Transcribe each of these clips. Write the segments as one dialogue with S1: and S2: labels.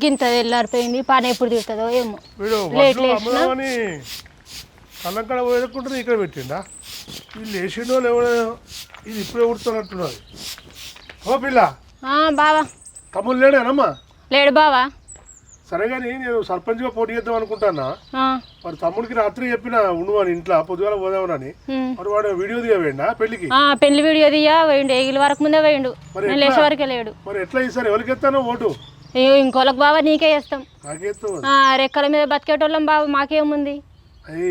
S1: గింత తెల్లారిపోయింది పని ఎప్పుడు తిడుతుందో ఏమో.
S2: వీడు
S1: లేట్ లేచినా?
S2: అమ్ముదామని కళ్ళంకడ పోయేకుంటుంది ఇక్కడ పెట్టిండా? వీళ్ళు వేసిండో లేవడో ఇది ఇప్పుడే ఉడుతున్నట్టున్నది. ఓ పిల్ల
S1: ఆ, బావా.
S2: తమ్ముడు లేడేనమ్మా
S1: లేడు బావా.
S2: సరే కానీ నేను సర్పంచ్గా పోటీ చేద్దాం అనుకుంటానా
S1: ఆ,
S2: మరి తమ్ముడికి రాత్రి చెప్పిన ఉండు అని ఇంట్లో పొద్దుగాల పోదామని
S1: ఉమ్.
S2: మరి వాడు వీడియో దిగవేండా పెళ్ళికి?
S1: ఆ, పెళ్ళి వీడియో తీయా వేయండు ఏగిలి వరకు ముందే వేయండు
S2: మరి
S1: నేను? లేచే వరకే లేడు.
S2: మరి ఎట్లా ఈసారి ఎవరికి ఎత్తానో ఓటు.
S1: ఇంకోళ్ళకి బావా నీకే ఆ, రెక్కల మీద బతికేటోళ్ళం బావ మాకేముంది?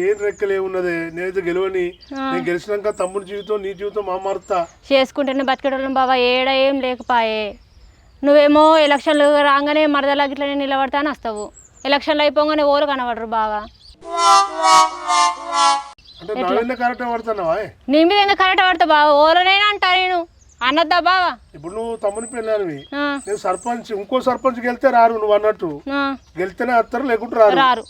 S2: ఏం రెక్కలు ఏమున్నది? నేనైతే గెలవని. నేను గెలిచినాక తమ్ముడి జీవితం నీ జీవితం మా మారుతా.
S1: చేసుకుంటేనే బతికేటోళ్ళం బావా ఏడ ఏం లేకపాయే. నువ్వేమో ఎలక్షన్లు రాగానే మరదలా గిట్లనే నిలబడతా అని వస్తావు. ఎలక్షన్లు అయిపోగానే ఓరు కనబడరు బావా?
S2: అంటే నా
S1: మీద ఎందుకు కరెక్ట్ పడతా బావా? ఓరనైనా అంటా నేను. అన్నద్దా బావా?
S2: ఇప్పుడు నువ్వు తమ్ముని పెళ్ళానివి. నేను సర్పంచ్ ఇంకో సర్పంచ్ గెలితే రారు నువ్వు అన్నట్టు. గెలితేనే వస్తారు లేకుంటే రారు.
S1: రారు.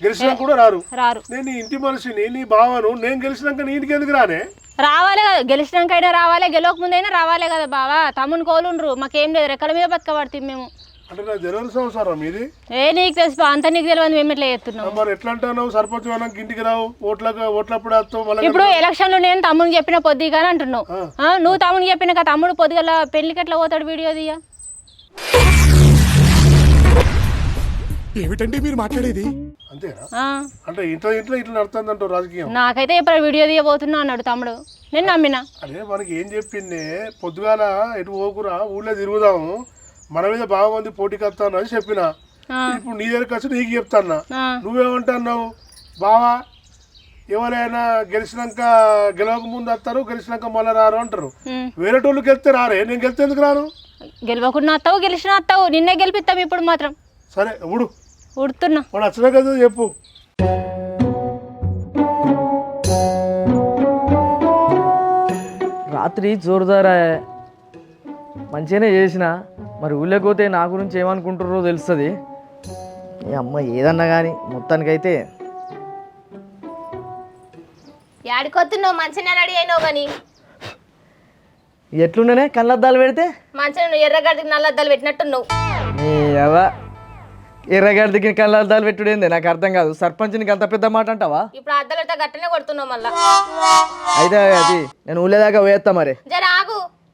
S2: గెలిచినా కూడా రారు.
S1: రారు.
S2: నేను నీ ఇంటి మనిషిని నీ బావను నేను గెలిచినాక నీ ఇంటికి ఎందుకు రానే?
S1: రావాలి కదా. గెలిచినాకైనా రావాలి గెలవక ముందైనా రావాలి కదా బావా. తమ్ముని కోలుండ్రు. మాకేం లేదు. రెక్కల మీద బతకబడుతుంది మేము.
S2: అంటే నాకు తెలియని సంవత్సరం ఇది.
S1: ఏ నీకు తెలుసు అంత నీకు తెలియదు మేము ఎట్లా చేస్తున్నాం
S2: మరి ఎట్లా అంటున్నావు? సర్పంచ్ నాకు ఇంటికి రావు ఓట్లకు ఓట్లప్పుడు వస్తావు
S1: ఇప్పుడు ఎలక్షన్లు నేను తమ్ముని చెప్పిన పొద్దుగానే అంటున్నావు. నువ్వు తమ్ముని చెప్పిన కదా తమ్ముడు పొద్దుగల పెళ్ళికి ఎట్లా పోతాడు వీడియో దియ్యా
S3: ఏమిటండి మీరు మాట్లాడేది?
S2: అంటే ఇంట్లో ఇంట్లో ఇట్లా నడుతుందంటావు రాజకీయం.
S1: నాకైతే ఇప్పుడు వీడియో తీయబోతున్నా అన్నాడు తమ్ముడు. నేను నమ్మిన.
S2: అదే మనకి ఏం చెప్పింది? పొద్దుగాల ఎటు పోకురా ఊళ్ళో తిరుగుదాము. మన మీద బాగా మంది పోటీకి వస్తాను అని చెప్పిన. ఇప్పుడు నీ దగ్గరికి వచ్చి నీకు చెప్తాన్నా. నువ్వేమంటున్నావు? బావా ఎవరైనా గెలిచినాక గెలవక ముందు వస్తారు గెలిచినాక మళ్ళీ రారు అంటారు.
S1: ఉమ్.
S2: వేరే టోళ్ళకి వెళ్తే రారే. నేను గెలితే ఎందుకు రాను?
S1: గెలవకుండా వస్తావు గెలిచిన వస్తావు. నిన్నే గెలిపిస్తాం ఇప్పుడు మాత్రం.
S2: సరే ఉడు
S1: ఉడుతున్నా
S2: వాడు వచ్చినా కదా చెప్పు.
S4: రాత్రి జోరుదారా మంచిగానే చేసిన మరి ఊళ్ళోకి పోతే నా గురించి ఏమనుకుంటారో తెలుస్తుంది. ఈ అమ్మ ఏదన్నా కానీ మొత్తానికైతే
S1: యాడికొస్తున్నావు మంచిగా రెడీ అయినావు కానీ.
S4: ఎట్లుండనే? కళ్ళద్దాలు పెడితే?
S1: మంచిగా నువ్వు ఎర్రగడ్డకి నల్లద్దాలు పెట్టినట్టున్నావు.
S4: నీ ఎవ ఎర్రగడ్డకి కళ్ళద్దాలు పెట్టుడేంది? నాకు అర్థం కాదు. సర్పంచ్నికి అంత పెద్ద మాట అంటావా?
S1: ఇప్పుడు అద్దాలతో గట్టనే కొడుతున్నావు మళ్ళా.
S4: అయితే అది నేను ఊళ్ళో దాకా పోయేస్తా మరి.
S1: జర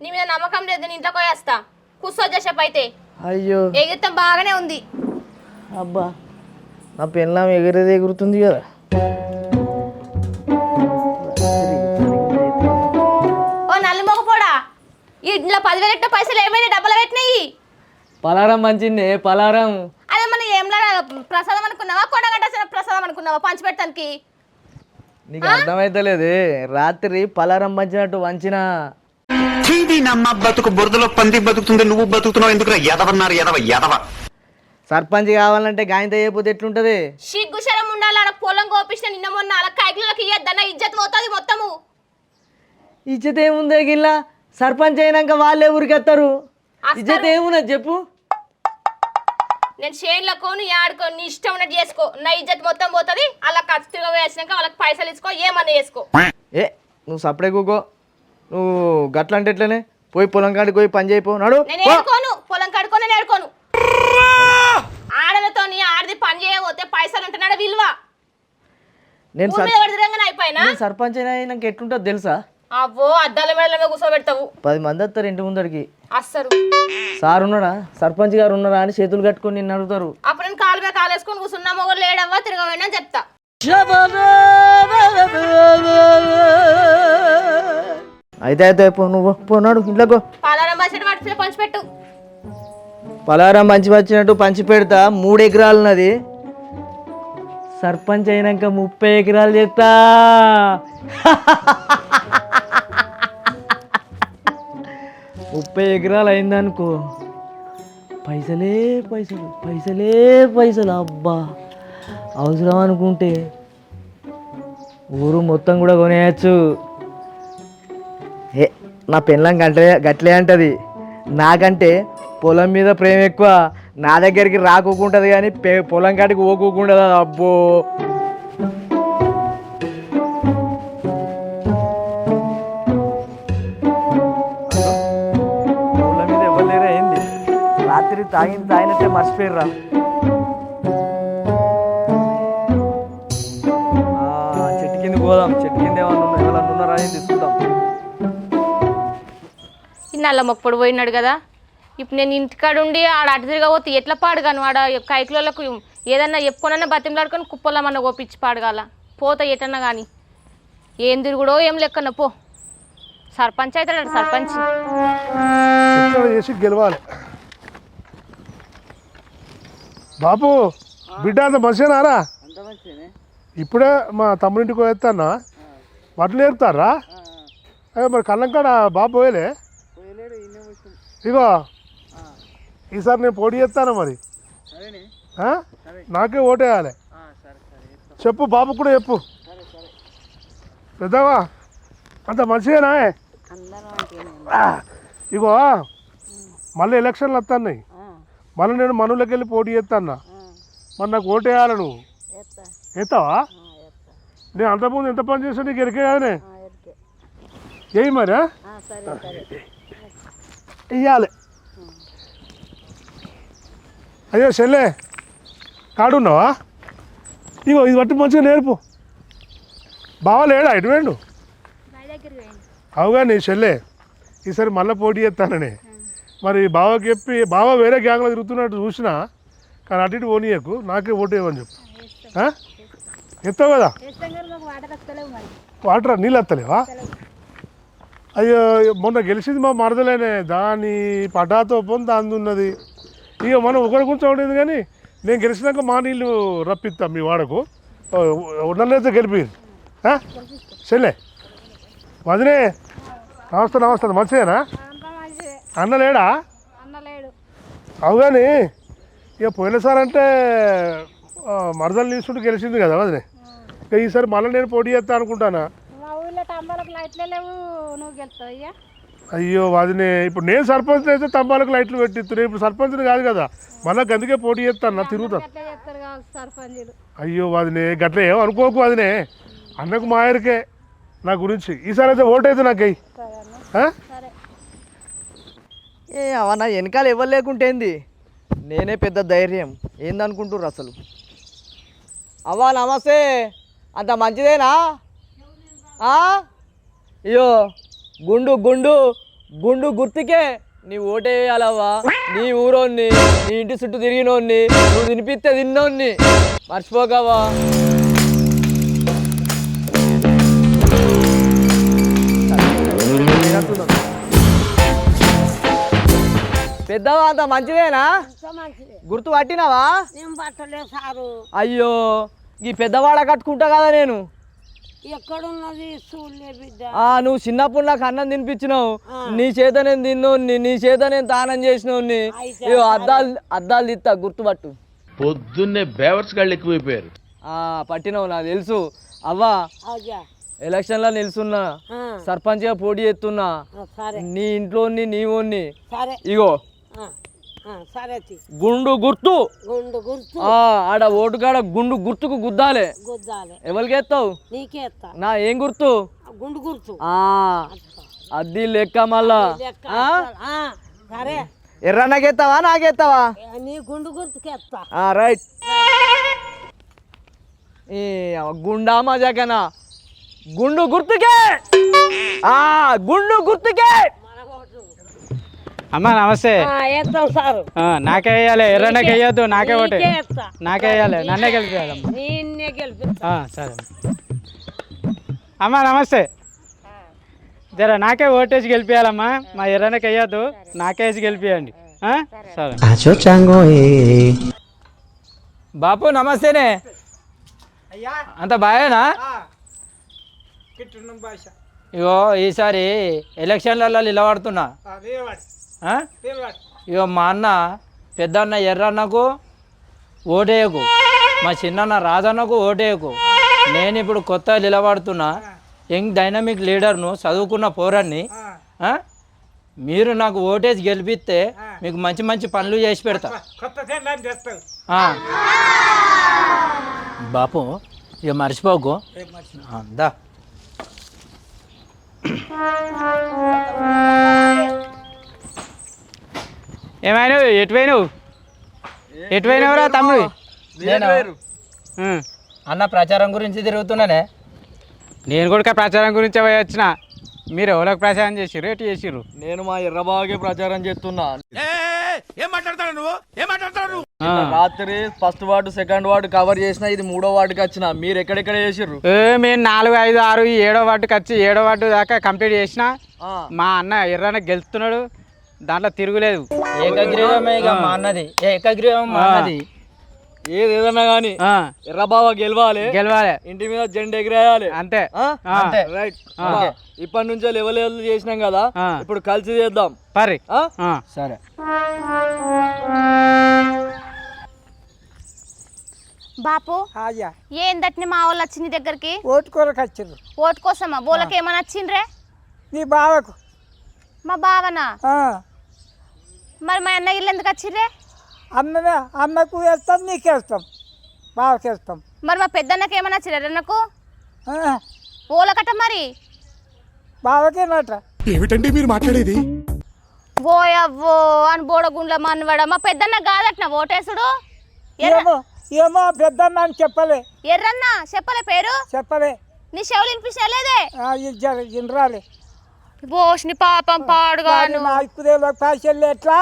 S1: నీ మీద నమ్మకం లేదు నేను ఇంట్లో పోయేస్తా. కూర్చో చేసేపు అయితే.
S4: అయ్యో.
S1: ఎగిరితం బాగానే ఉంది.
S4: అబ్బా నా పెళ్ళాం ఎగిరేది ఎగురుతుంది కదా.
S1: ఓ నల్లి మొగపోడా ఇంట్లో పదివేలు ఎట్ట పైసలు ఏమైనా డబ్బులు పెట్టినాయి?
S4: పలారం మంచింది పలారం.
S1: అదే మన ఏంలా ప్రసాదం అనుకున్నావా కొండగడ్డ ప్రసాదం అనుకున్నావా పంచిపెట్టడానికి
S4: నీకు అర్థమైతలేదు రాత్రి పలారం పంచినట్టు వంచిన
S5: చీది నమ్మ బతుకు బురదలో పంది బతుకుతుంది నువ్వు బతుకుతున్నావు. ఎందుకురా? ఎదవన్నారు ఎదవ ఎదవ.
S4: సర్పంచ్ కావాలంటే గాయంతో అయిపోతే ఎట్లుంటది?
S1: సిగ్గుశరం ఉండాలి ఆడ పొలం కోపించిన నిన్న మొన్న అలా కాయకులకి ఇయ్యద్దన్న ఇజ్జత్ పోతుంది మొత్తము.
S4: ఇజ్జత్ ఏముంది గిల్లా? సర్పంచ్ అయినాక వాళ్ళే ఊరికెత్తారు. ఇజ్జత్ ఏమున్నది చెప్పు.
S1: నేను చేనులో కోని ఆడుకో నీ ఇష్టం ఉన్నట్టు చేసుకో. నా ఇజ్జత్ మొత్తం పోతుంది అలా ఖచ్చితంగా వేసినాక వాళ్ళకి పైసలు ఇచ్చుకో ఏమన్నా చేసుకో.
S4: ఏ నువ్వు సపడే కూకో. నువ్వు గట్ల అంటే ఎట్లనే? పోయి పొలం కాడికి పోయి పని చేయిపో నడు
S1: నేను ఏడుకోను పొలం కడుకొని నేను ఏడుకోను. ఆడలతో ఆడది పని చేయబోతే పైసలు ఉంటున్నాడు విలువ.
S4: నేను సర్
S1: అయిపోయినా?
S4: నేను సర్పంచ్ అయినాక ఎట్లుంటుందో తెలుసా?
S1: అవ్వో అద్దాల మేడలో కూర్చోబెడతావు
S4: పది మంది వస్తారు ఇంటి ముందడికి.
S1: అస్సలు.
S4: సార్ ఉన్నాడా? సర్పంచ్ గారు ఉన్నారా అని చేతులు కట్టుకొని నిన్ను అడుగుతారు.
S1: అప్పుడు నేను కాలు మీద కాలు వేసుకొని కూర్చున్నా మొగలు లేడవ్వా తిరగవేండి అని చెప్తా.
S4: అయితే అయితే పో నువ్వు పోనాడు ఇంట్లోకో
S1: పాలారం పంచిపెట్టు.
S4: పంచి వచ్చినట్టు పంచి పెడతా మూడు ఎకరాలు ఉన్నది. సర్పంచ్ అయినాక ముప్పై ఎకరాలు చేస్తా. ముప్పై ఎకరాలు అయిందనుకో. పైసలే పైసలు పైసలే పైసలు అబ్బా. అవసరం అనుకుంటే ఊరు మొత్తం కూడా కొనేయచ్చు. నా పెళ్ళం గట్లే గట్లే అంటది. నాకంటే పొలం మీద ప్రేమ ఎక్కువ. నా దగ్గరికి రాకోకుంటుంది కానీ పె- పొలం కాడికి పోకోకుండా అబ్బో. పొలం మీద ఎవరు అయింది రాత్రి రాత్రి తాగింది తాగినట్టే మర్చిపోయిర్రా. చెట్టు కింద పోదాం. చెట్టు కింద ఏమన్నా ఎవరన్నా ఉన్నారా అని
S1: ఇన్నాళ్ళ మొక్కడు పోయినాడు కదా. ఇప్పుడు నేను ఇంటికాడ ఉండి ఆడ అటు తిరగబోతే ఎట్లా పాడుగాను ఆడ కైకులకు ఏదన్నా చెప్పుకోనన్నా బతిమలాడుకొని కుప్పలమన్నా కోపించి పాడగాల. పోతా ఎటన్నా కానీ ఏం తిరుగుడో ఏం లెక్కన పో. సర్పంచ్ అవుతాడు సర్పంచ్.
S2: చేసి గెలవాలి. బాపు బిడ్డ అంత మంచిగానారా ఇప్పుడే మా తమ్ముడింటికి పోయేస్తానా వడ్లు ఏరుతారా? అదే మరి కళ్ళంకాడ బాబు పోయలే? ఇగో. ఈసారి నేను పోటీ చేస్తాను మరి? నాకే ఓటేయాలి. చెప్పు బాబు కూడా చెప్పు. పెద్దవా? అంత మంచిగానా ఇగో మళ్ళీ ఎలక్షన్లు వస్తున్నాయి మళ్ళీ నేను మనులకి వెళ్ళి పోటీ చేస్తాను మరి నాకు ఓటు వేయాలి నువ్వు ఎత్తావా నేను అంతకుముందు ఎంత పని చేసా నీకు ఎరికే కదనే? ఏయి మరి ఇయ్యాలి. అయ్యో చెల్లె కాడున్నావా? ఇగో ఇది బట్టి మంచిగా నేర్పు. బావ లేడా ఇటు వేండు? అవుగా నీ చెల్లె ఈసారి మళ్ళీ పోటీ చేస్తానని. మరి బావకి చెప్పి బావ వేరే గ్యాంగ్లో తిరుగుతున్నట్టు చూసినా కానీ అటు ఇటు పోనీయకు నాకే ఓటు వేయమని చెప్పు? ఎత్తావు కదా? వాటర్ నీళ్ళు వస్తలేవా. అయ్యో మొన్న గెలిచింది మా మరదలేనే. దాని పటాతో పొంది దాని ఉన్నది ఇక మనం ఒకరి కూర్చో ఉండేది కానీ నేను గెలిచినాక మా నీళ్ళు రప్పిస్తాం మీ వాడకు. ఉన్నట్లయితే గెలిపి చెల్లె. వదిలే నమస్తే నమస్తే మంచిదేనా? అన్న లేడా? అవు కానీ ఇక పోయినసారి అంటే మరదలు తీసుకుంటూ గెలిచింది కదా వదిలే ఇక ఈసారి మళ్ళీ నేను పోటీ చేస్తా అనుకుంటానా?
S3: ఊళ్ళో టంబాలకు లైట్లే లేవు. నువ్వు గెలుస్తావు అయ్యా?
S2: అయ్యో వదినే ఇప్పుడు నేను సర్పంచ్ అయితే తంబాలకు లైట్లు పెట్టిస్తున్నాను ఇప్పుడు సర్పంచ్ని కాదు కదా. మళ్ళీ అందుకే పోటీ చేస్తాను నా తిరుగుతాను
S3: ఎట్లా చేస్తారు కావాలి సర్పంచులు.
S2: అయ్యో వదినే గట్ల ఏం అనుకోకు వదినే. అన్నకు మాయరికే నా గురించి. ఈసారి అయితే ఓటు అయితే నాకు అయ్యి
S3: సరే.
S4: ఏ అవన్న వెనకాల ఎవరు లేకుంటేంది నేనే పెద్ద ధైర్యం. ఏందనుకుంటుర్రు అసలు? అవ్వా నమస్తే. అంత మంచిదేనా? అయ్యో గుండు గుండు గుండు గుర్తుకే నీ ఓటే వేయాలవ్వా. నీ ఊరోన్ని నీ ఇంటి చుట్టూ తిరిగినోన్ని నువ్వు తినిపిస్తే తిన్నోన్ని. మర్చిపోకవా? పెద్దవా అంత మంచిదేనా
S3: మంచిది
S4: గుర్తు పట్టినావా? అయ్యో ఈ పెద్దవాడ కట్టుకుంటా కదా నేను.
S3: ఎక్కడున్నది?
S4: నువ్వు చిన్నప్పుడు నాకు అన్నం తినిపించినావు. నీ చేత నేను తిన్నోన్ని నీ చేత నేను దానం ఇగో అద్దాలు అద్దాలు తిత్తా గుర్తుపట్టు.
S6: పొద్దున్నే బేవర్స్ గాళ్ళు ఎక్కువైపోయారు.
S4: ఆ పట్టినావు నాకు తెలుసు. అవ్వా
S3: అయ్యా
S4: ఎలక్షన్లో నిల్చున్నా సర్పంచ్గా పోటీ చేస్తున్నా. నీ ఇంట్లోని నీ ఓన్ని.
S3: సరే.
S4: ఇగో. గుండు గుర్తు.
S3: గుండు గుర్తు.
S4: ఆ ఆడ ఓటుకాడ గుండు గుర్తుకు గుద్దాలే.
S3: గుద్దాలి.
S4: ఎవరికి ఎత్తావు? నా ఏం గుర్తు?
S3: గుండు గుర్తు.
S4: అది లెక్క మళ్ళా.
S3: లెక్క
S4: ఆ?
S3: ఆ, సరే.
S4: ఎర్రన్నకెత్తావా నాకెత్తావా
S3: నీ గుండు గుర్తుకి ఎత్తా.
S4: ఆ, రైట్. ఈ గుండా మజాకనా? గుండు గుర్తుకే! ఆ గుండు గుర్తుకే!
S7: అమ్మ నమస్తే.
S3: ఆ, ఎత్తాం సారు.
S7: ఆ, నాకే వేయాలి. ఎర్రనకి వేయద్దు నాకే ఒకటి.
S3: నీకే
S7: వేయాలి. నన్నే గెలిపేయాలమ్మ ఆ, సరే అమ్మ. నమస్తే. జర నాకే ఓటేసి గెలిపియాలమ్మా. మా ఎర్రనకి వేయద్దు నాకే వేసి గెలిపియండి. ఆ? సరే
S8: బాపు నమస్తేనే. అంత బాగానా ఇగో ఈసారి ఎలక్షన్లలో నిలబడుతున్నా. ఇక ఇగో మా అన్న పెద్దన్న ఎర్రన్నకు ఓటేయకు. మా చిన్నన్న రాజన్నకు ఓటేయకు. నేను ఇప్పుడు కొత్త నిలబడుతున్నా. యంగ్ డైనమిక్ లీడర్ను చదువుకున్న పోరాన్ని మీరు నాకు ఓటేజ్ గెలిపిస్తే మీకు మంచి మంచి పనులు చేసి పెడతా. బాపు ఇక మర్చిపోకు. ఆ, దా.
S7: ఏమైనా ఎటు పోయినావు ఎటు పోయినావురా తమ్ముడు.
S8: అన్న ప్రచారం గురించి తిరుగుతున్నానే?
S7: నేను కూడా ప్రచారం గురించి పోయి వచ్చిన. మీరు ఎవరికి ప్రచారం చేసిర్రు? ఎటు చేసిర్రు?
S4: నేను మా ఎర్రబాగే ప్రచారం చేస్తున్నా.
S6: ఏం మాట్లాడతాడు నువ్వు? ఏం మాట్లాడతాడు
S7: ఆ.
S4: రాత్రి first ward second ward cover చేసిన ఇది మూడో వార్డుకి వచ్చిన. మీరు ఎక్కడెక్కడ చేసిర్రు?
S7: మేము నాలుగు ఐదు ఆరు ఏడో వార్డుకి వచ్చి ఏడో వార్డు దాకా కంప్లీట్ చేసిన. మా అన్న ఎర్రన గెలుస్తున్నాడు. దాంట్లో తిరుగులేదు.
S8: ఏకగ్రీవమే ఇక మా అన్నది. ఏకగ్రీవం మా అన్నది.
S4: ఏది ఏదన్నా ఎర్రబావ గెలవాలి.
S7: గెలవాలి.
S4: ఇంటి మీద జెండా ఎగిరేయాలి.
S7: అంతే.
S4: రైట్. ఓకే. ఇప్పటి నుంచే లెవెల్ చేసినాం కదా. ఇప్పుడు కలిసి చేద్దాం.
S7: పరి.
S4: సరే.
S1: బాపు
S3: అయ్యా.
S1: ఏందట్ని మా వాళ్ళు వచ్చి నీ దగ్గరికి?
S3: ఓటు కొరకు వచ్చిర్రు.
S1: ఓటు కోసమా? బోలకి ఏమైనా వచ్చిండ్రే?
S3: నీ బావకు.
S1: మా బావనా?
S3: ఆ,
S1: మరి మా అన్న ఇల్లు ఎందుకు వచ్చిర్రే?
S3: అన్ననే అన్నకు వేస్తాం నీకు వేస్తాం బావకి వేస్తాం.
S1: మరి మా పెద్దన్నకి ఏమైనా వచ్చిర్రే నాకు?
S3: ఆ,
S1: ఓలకట మరి.
S3: బావకేనట
S1: ఓయవ్వో అని బోడగుండ్ల మనవాడ మా పెద్దన్న కాదట్న ఓటేసుడు? ఎర్ర
S3: ఏమో ఏమో పెద్దన్న అని చెప్పలే.
S1: ఎర్రన్న చెప్పలే పేరు?
S3: చెప్పలే.
S1: నీ చెవులు వినిపించలేదే
S3: ఇనరాలే
S1: బోష్ని పాపం పాడుగాను.
S3: పైసలు ఎట్లా?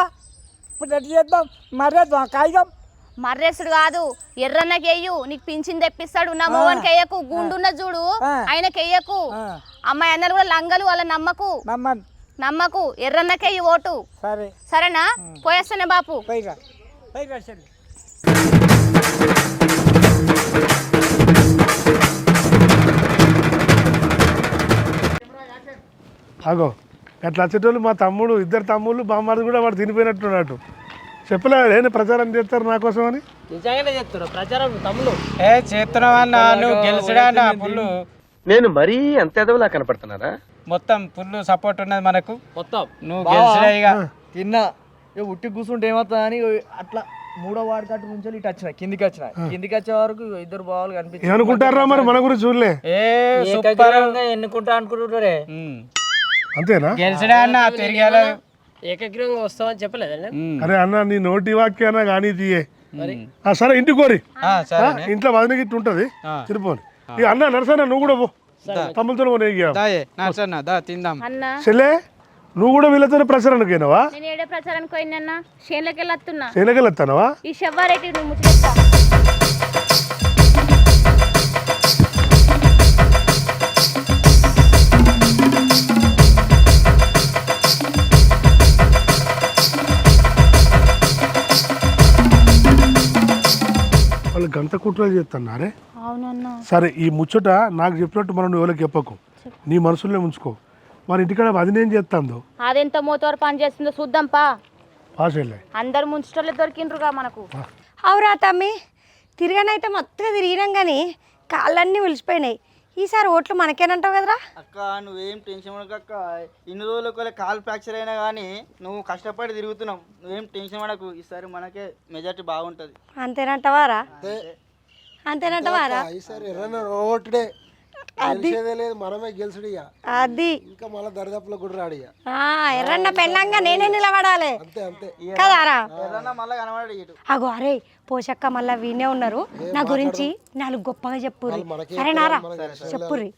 S3: ఇప్పుడు ఎట్లా చేద్దాం? కాగితం
S1: మర్రేసుడు కాదు ఎర్రన్నకి ఎయ్యు నీకు పింఛన్ తెప్పిస్తాడు. నా మొగనికి ఎయ్యకు గుండున్న చూడు
S3: ఆ.
S1: ఆయనకి ఎయ్యకు
S3: ఆ,
S1: అమ్మాయి అందరు కూడా లంగలు వాళ్ళ నమ్మకు. నమ్మకు ఎర్రన్నకెయ్యి ఓటు.
S3: సరే.
S1: సరేనా? పోయేస్తానే బాపు.
S3: పైగా పైగా
S2: అగో అట్లా వచ్చేటోళ్ళు మా తమ్ముడు ఇద్దరు తమ్ముళ్ళు బామ్మారు కూడా వాడు తినిపోయినట్టున్నట్టు చెప్పలేదు నేను ప్రచారం చేస్తారు నా కోసం అని?
S9: నేను మరీ అంత ఎదవలా కనపడుతున్నారా
S7: మొత్తం పుల్లు సపోర్ట్ ఉన్నది మనకు.
S8: మొత్తం.
S7: నువ్వు గెలిచుడా ఇక.
S4: తిన్నా. ఇక ఉట్టి కూర్చుంటే ఏమవుతుంది అని అట్లా మూడో వార్డు కట్టు నుంచి ఇటు వచ్చిన కిందికి వచ్చిన. కిందికి వచ్చే వరకు ఇద్దరు బావాలు కనిపించారు
S2: ఏమనుకుంటారా మరి మన గురించి చూడలే?
S7: ఏ సూపర్.
S8: ఎన్నుకుంటా అనుకుంటున్నారే?
S2: అంతేనా?
S7: గెలిచుడా అన్న తిరిగేలా
S8: ఏకగ్రీవంగా వస్తామని చెప్పలేదండి.
S2: అరే అన్న నీ నోటి వాక్యాన కానీ తీయే. ఆ, సరే ఇంటికి కోరి ఇంట్లో వదిన గిట్ట ఉంటుంది. తిరుపోని ఇక అన్న నరసన్న నువ్వు కూడా పో. తమ్ములతో
S7: తిందాం.
S2: చెల్లె నువ్వు కూడా వీళ్ళతో ప్రచారానికి పోయినావా?
S1: నేను ఏడే ప్రచారానికి పోయిందన్న చేనులకి వెళ్ళొస్తున్నా ఈ షవ్వారెడ్డి నువ్వు
S2: గంట కుట్రలు చేస్తున్నారే
S1: అవునన్నా.
S2: సరే ఈ ముచ్చట నాకు చెప్పినట్టు మనం ఎవరికి చెప్పకు. నీ మనసులోనే ఉంచుకో. మన ఇంటికాడ వదిన ఏం చేస్తుందో?
S1: అదెంత మోతవర పని చేస్తుందో చూద్దాంపా
S2: పాస్ వెళ్ళాయి
S1: అందరు ముంచటోళ్ళే దొరికిండ్రుగా మనకు.
S10: అవురా తమ్మి తిరగనైతే మొత్తగా తిరిగినాం కానీ కాళ్ళన్నీ ఉలిసిపోయినాయి ఈసారి ఓట్లు మనకేనంటావు కదరా?
S11: అక్క నువ్వేం టెన్షన్ పడక ఇన్ని రోజులు ఒకవేళ కాలు ఫ్రాక్చర్ అయినా కానీ నువ్వు కష్టపడి తిరుగుతున్నావు. నువ్వేం టెన్షన్ పడకు. ఈసారి మనకే మెజార్టీ బాగుంటుంది.
S10: అంతేనంటవారా? అంతేనంటవారా?
S12: ఈసారి ఎర్రన్న ఓటుడే
S10: అది.
S12: గెలిచేదే లేదు మనమే గెలిచుడు ఇక
S10: అది.
S12: ఇంకా మళ్ళీ దరిదాపులో కూడా రాడు ఇక
S10: ఆ, ఎర్రన్న పెళ్ళంగా నేనే నిలబడాలి.
S12: అంతే అంతే.
S10: కదారా
S11: ఎర్రన్నా మళ్ళీ
S10: అగో అరే పోషక్క మళ్ళా వీనే ఉన్నారు. నా గురించి నాలుగు గొప్పగా చెప్పుర్రి. సరేనారా చెప్పుర్రి.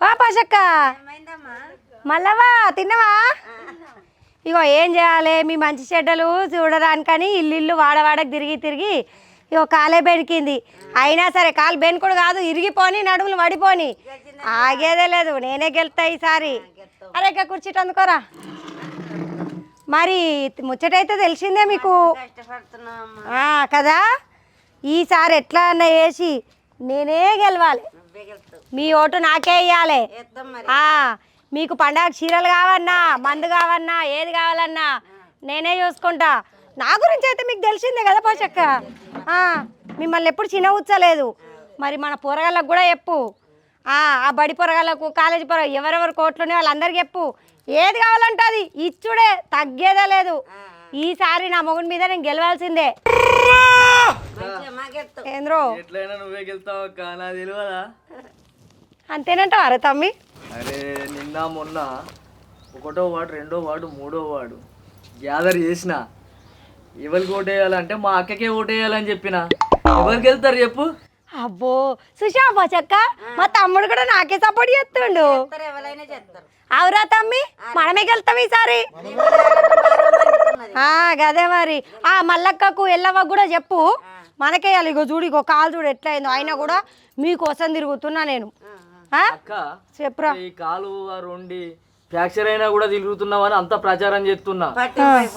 S10: ఓ పోషక్క. మళ్ళవా తిన్నవా? ఇగో ఏం చేయాలి మీ మంచి చెడ్డలు చూడడానికని ఇల్లు ఇల్లు వాడవాడకు తిరిగి తిరిగి ఇగో కాలే బెనికింది అయినా సరే కాలు బెనుకుడు కాదు ఇరిగిపోని నడుములు పడిపోని ఆగేదే లేదు నేనే గెలుతా ఈసారి. అరే ఇక కుర్చీట అందుకోరా. మరి ముచ్చటైతే తెలిసిందే మీకు. కదా? ఈసారి ఎట్లా అన్న వేసి నేనే గెలవాలి. మీ ఓటు నాకే ఇవ్వాలి మీకు పండగ చీరలు కావన్నా మందు కావన్నా ఏది కావాలన్నా నేనే చూసుకుంటా. నా గురించి అయితే మీకు తెలిసిందే కదా పోషక్క మిమ్మల్ని ఎప్పుడు చిన్న ఉచ్చలేదు మరి మన పోరగాళ్ళకు కూడా చెప్పు. ఆ ఆ బడి పొరగాళ్ళకు కాలేజీ పొర ఎవరెవరు కోట్లున్నాయో వాళ్ళందరికీ చెప్పు. ఏది కావాలంటే అది ఇచ్చుడే తగ్గేదే లేదు. ఈసారి నా మొగుడి మీద నేను గెలవాల్సిందే. ఏంద్రో?
S4: ఎట్లయినా నువ్వే గెలుతావు అక్క నాకు తెలియదా
S10: అంతేనంటావు అరే తమ్మి?
S4: అరే నిన్న మొన్న ఒకటో వార్డు రెండో వార్డు మూడో వార్డు గ్యాదర్ చేసిన. ఎవరికి ఓటేయాలంటే మా అక్కకే ఓటేయాలని చెప్పిన. ఎవరికి వెళ్తారు చెప్పు?
S10: అబ్బో సుషాబా చక్క మా తమ్ముడు కూడా నాకే సపోర్ట్ చేస్తుండు. అవురా తమ్మి మనమే గెలుతాం ఈసారి. ఆ, గదే మరి. ఆ మల్లక్కకు ఎల్లవ్వ కూడా చెప్పు. మనకేయాలి ఇగో చూడు ఇగో కాలు చూడు ఎట్లయిందో. అయినా కూడా మీకోసం తిరుగుతున్నా నేను. చెప్పురా.
S4: ఈ కాలు ఆ రెండి ఫ్రాక్చర్ అయినా కూడా తిరుగుతున్నావని అంత ప్రచారం చేస్తున్నా.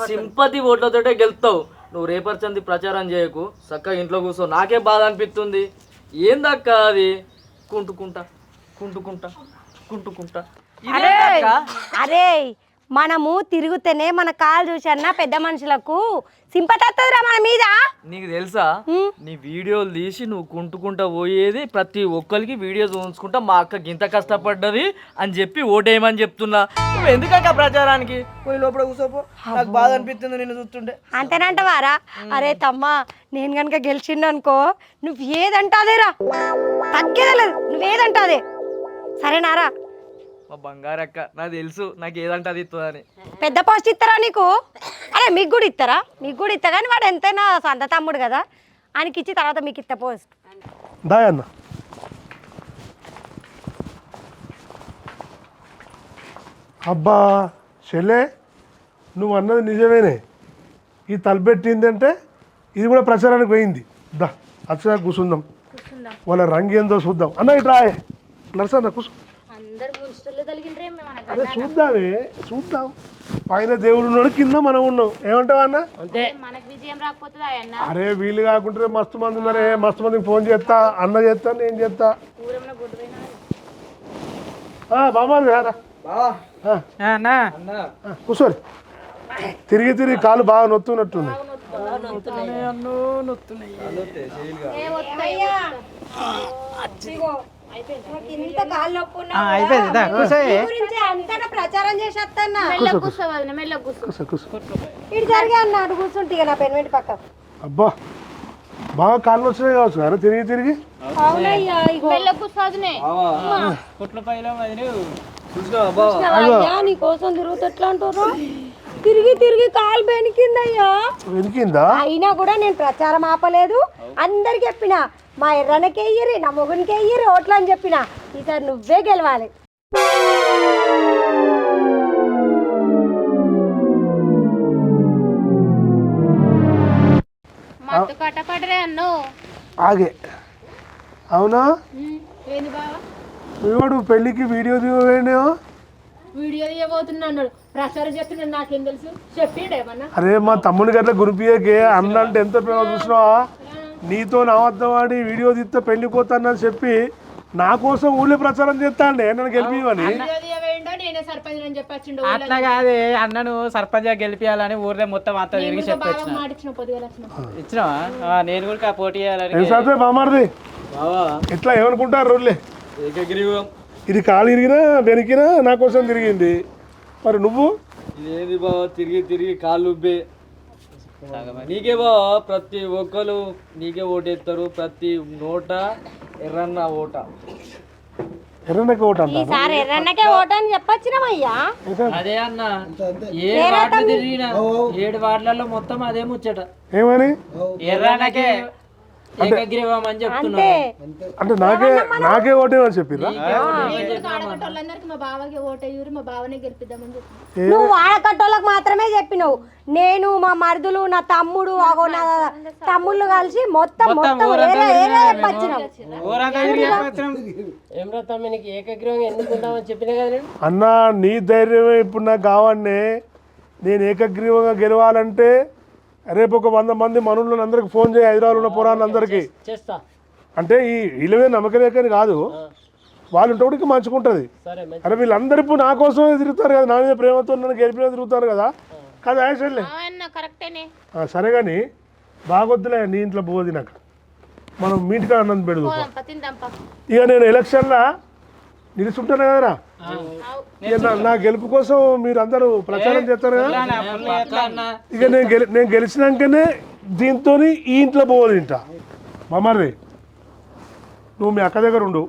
S4: సింపతి ఓట్లతోటే గెలుస్తావు. నువ్వు రేపర్చంది ప్రచారం చేయకు. చక్కగా ఇంట్లో కూర్చో. నాకే బాధ అనిపిస్తుంది. ఏందక్క అది? కుంటుకుంటా కుంటుకుంటా కుంటుకుంటా?
S10: అరే మనము తిరుగుతేనే మన కాలు చూసన్నా పెద్ద మనుషులకు సింపతి వస్తుందిరా మన మీద.
S4: నీకు తెలుసా? నీ వీడియోలు తీసి నువ్వు కుంటుకుంటా పోయేది ప్రతి ఒక్కరికి వీడియోస్ ఉంచుకుంటా మా అక్క గింత కష్టపడ్డది అని చెప్పి ఓటేయమని చెప్తున్నా. నువ్వు ఎందుకక్క ప్రచారానికి? పోయి లోపల కూర్చోపో నాకు బాధ అనిపిస్తుంది నిన్ను చూస్తుంటే.
S10: అంతేనంటవారా? అరే తమ్మా నేను కనుక గెలిచిండనుకో నువ్వు ఏదంటాదేరా తగ్గేదలేదు నువ్వేదంటాదే సరేనారా?
S4: మా బంగారక్క నాకు తెలుసు నాకు ఏదంటే అది ఇస్తుందని
S10: పెద్ద పోస్ట్ ఇస్తారా నీకు? అరే మీకు కూడా ఇస్తారా మీకు కూడా ఇస్తా కానీ వాడు ఎంతైనా సొంత తమ్ముడు కదా. ఆయనకి ఇచ్చి తర్వాత మీకు ఇస్తా పోస్ట్.
S2: దాయన్న అబ్బా చెల్లె నువ్వు అన్నది నిజమేనే. ఈ తలపెట్టిందంటే ఇది కూడా ప్రచారానికి పోయింది. దా అచ్చా కూర్చుందాం వాళ్ళ రంగు ఏందో చూద్దాం. అన్న ఇట్రా నర్సన్న కూర్చో అదే చూద్దామే చూద్దాం. పైన దేవుడు ఉన్నాడు కింద మనం ఉన్నాం. ఏమంటావు అన్న?
S1: మనకు విజయం రాకపోతుందా అన్న
S2: అరే వీళ్ళు కాకుంటే మస్తు మంది ఉన్నారే. మస్తు మందికి ఫోన్ చేస్తా అన్న చేస్తా నేను చేస్తా. బామాది
S7: అన్నా.
S2: కూర్చోరి తిరిగి తిరిగి కాలు బాగా నొత్తున్నట్టుంది
S10: ఇంత
S7: అయిపోయింది?
S10: ప్రచారం చేసేస్తానా
S1: మెల్ల కూర్చోవాలి మెల్ల కూర్చో
S10: ఇటు జరిగే అన్న అటు కూర్చుంటే ఇక నా పక్క.
S2: అబ్బా బాగా కాళ్ళు వచ్చినాయి కావచ్చు కదా తిరిగి తిరిగి.
S10: అవునయ్యా ఇగో.
S1: మెల్ల కూర్చోదునే
S7: పుట్ల పైలో మరి
S10: అయ్యా నీ కోసం తిరుగుతూ ఎట్లా అంటారు తిరిగి తిరిగి కాలు బెనికిందయ్యా.
S2: వెనికిందా
S10: అయినా కూడా నేను ప్రచారం ఆపలేదు. అందరికి చెప్పిన మా ఎర్రనకి వెయ్యిరి నా మొగునికి వెయ్యిరి ఓట్లు అని చెప్పిన ఈసారి నువ్వే గెలవాలి.
S2: ఆగే. అవునా?
S1: ఏంది బావా?
S2: ఇవాడు పెళ్ళికి వీడియో దిగవేనేమో
S1: వీడియో ప్రచారం చేస్తున్నాడు నాకేం తెలుసు. చెప్పిండు ఏమన్నా?
S2: అరే మా తమ్ముని గట్ల గురిపియకే అన్న అంటే ఎంత ప్రేమ చూసినావా? నీతో నవద్దం ఆడి వీడియో తీస్తే పెళ్ళి పోతానని చెప్పి నా కోసం ఊళ్ళో ప్రచారం చేస్తా అండి నన్ను గెలిపివని
S1: వీడియో తీయవేయండో? నేనే సర్పంచ్ అని చెప్పొచ్చిండు
S7: అట్లా కాదే. అన్నను సర్పంచ్ గెలిపియాలని ఊర్లో మొత్తం అంతా తిరిగి
S1: బాగా
S7: చెప్పొచ్చిన.
S1: మాటిచ్చిన పొద్దుగా వచ్చిన.
S7: ఇచ్చినావా? ఆ, నేను కూడా పోటీ చేయాలని
S2: ఏం సార్ బామారిది
S4: బావా.
S2: ఎట్లా ఏమనుకుంటారు రోజులే
S4: ఏకగ్రీవం.
S2: ఇది కాలు ఇరిగినా వెనికినా నా కోసం తిరిగింది. మరి నువ్వు?
S4: ఇదేంది బావ తిరిగి తిరిగి కాళ్ళు ఉబ్బే. నీకే బావ ప్రతి ఒక్కరు నీకే ఓటేస్తారు ప్రతి నోట ఎర్రన్న ఓట.
S10: ఈసారి ఎర్రన్నకే చెప్పొచ్చినామయ్యా
S8: అదే అన్న. ఏడు వార్డులు తిరిగిన ఏడు వార్డులలో మొత్తం అదే ముచ్చట.
S2: ఏమని?
S8: ఎర్రనకే ఏకగ్రీవం అని చెప్తున్నా
S10: అంతే
S2: అంటే నాకే నాకే ఓటేమని చెప్పిర్రా?
S1: వాళ్ళందరికీ మా బావకి ఓటేయూరి మా బావనే గెలిపిద్దామని చెప్పి
S10: నువ్వు వాడకట్టోళ్ళకి మాత్రమే చెప్పినావు. నేను మా మరుదులు నా తమ్ముడు అగో నా తమ్ముళ్ళు కలిసి మొత్తం మొత్తం.
S2: అన్న నీ ధైర్యమే ఇప్పుడు నాకు కావాలనే. నేను ఏకగ్రీవంగా గెలవాలంటే రేపు ఒక వంద మంది మనులను అందరికి ఫోన్ చేయి హైదరాబాద్ ఉన్న పురాణాలందరికీ అంటే ఈ వీళ్ళమే నమ్మకలేకని కాదు. వాళ్ళు ఉంటే మంచుకుంటుంది. అరే వీళ్ళందరూ ఇప్పుడు నా కోసమే తిరుగుతారు కదా నా మీద ప్రేమతో నన్ను గెలిపిన తిరుగుతారు కదా. కదా యాక్చువల్లీ సరే కానీ బాగొద్దులే నీ ఇంట్లో పోది నాకు మనం మీటికా అన్నం పెడదు
S1: పోదాంప తిందాంప.
S2: ఇక నేను ఎలక్షన్లా నిలుచుంటాను కదరా? ఇక నా- నా గెలుపు కోసం మీరు అందరూ ప్రచారం చేస్తారు కదా? ఇక నేను గెలి నేను గెలిచినాకనే దీంతో ఈ ఇంట్లో పోవాలి ఇంట మమ్మల్ని నువ్వు మీ అక్క దగ్గర ఉండు.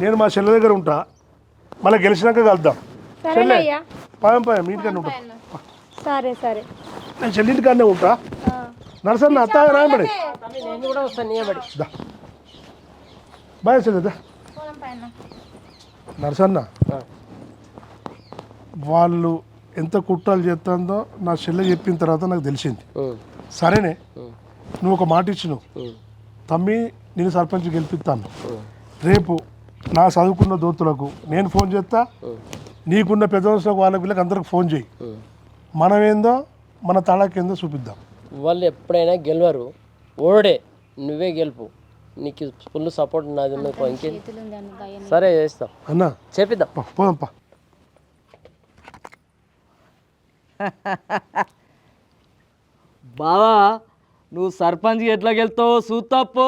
S2: నేను మా చెల్లె దగ్గర ఉంటా. మళ్ళీ గెలిచినాక కలుద్దాం. చెల్లె పాయం పాయం మీ ఇంటికన్నా ఉంటా.
S10: సరే సరే.
S2: నేను చెల్లింటి కాడనే ఉంటా. నరసన్న అత్త రాయబడి.
S3: నేను కూడా వస్తాను నియబడి
S2: దా. బాయ్ చెల్లిదా నరసన్న వాళ్ళు ఎంత కుట్రాలు చేస్తుందో నా చెల్లె చెప్పిన తర్వాత నాకు తెలిసింది. సరేనే నువ్వు ఒక మాట ఇచ్చినావు. తమ్మి నేను సర్పంచ్ గెలిపిస్తాను. రేపు నా చదువుకున్న దోతులకు నేను ఫోన్ చేస్తా నీకున్న పెద్ద వాళ్ళకి వీళ్ళకి అందరికి ఫోన్ చేయి. మనం ఏందో మన తళకేందో చూపిద్దాం.
S3: వాళ్ళు ఎప్పుడైనా గెలవరు. ఓడే నువ్వే గెలుపు. నీకు ఫుల్ సపోర్ట్ నాది ఉన్నది పో, ఇంకేం? సరే చేస్తాం.
S2: అన్నా.
S3: చేపిద్దాం.
S2: పా, పోదాంపా
S4: బావా నువ్వు సర్పంచ్ ఎట్లా గెలుతావో చూస్తాపో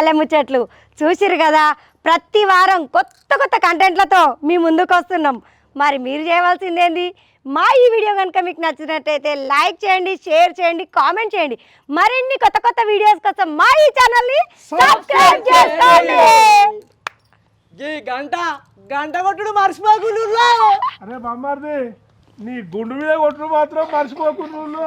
S10: పల్లె ముచ్చట్లు చూసిరు కదా ప్రతి వారం కొత్త కొత్త కంటెంట్లతో మీ ముందుకు వస్తున్నాం. మరి మీరు చేయవలసిందేంది? మా ఈ వీడియో కనుక మీకు నచ్చినట్టయితే లైక్ చేయండి షేర్ చేయండి కామెంట్ చేయండి. మరిన్ని కొత్త కొత్త వీడియోస్ కోసం మా ఈ ఛానల్ని సబ్స్క్రైబ్ చేసుకోండి.
S3: ఈ గంట గంట కొట్టుడు మర్చిపోకు
S2: అరే బామ్మారిది నీ గుండు మీద కొట్టుడు మాత్రం మర్చిపోకుండా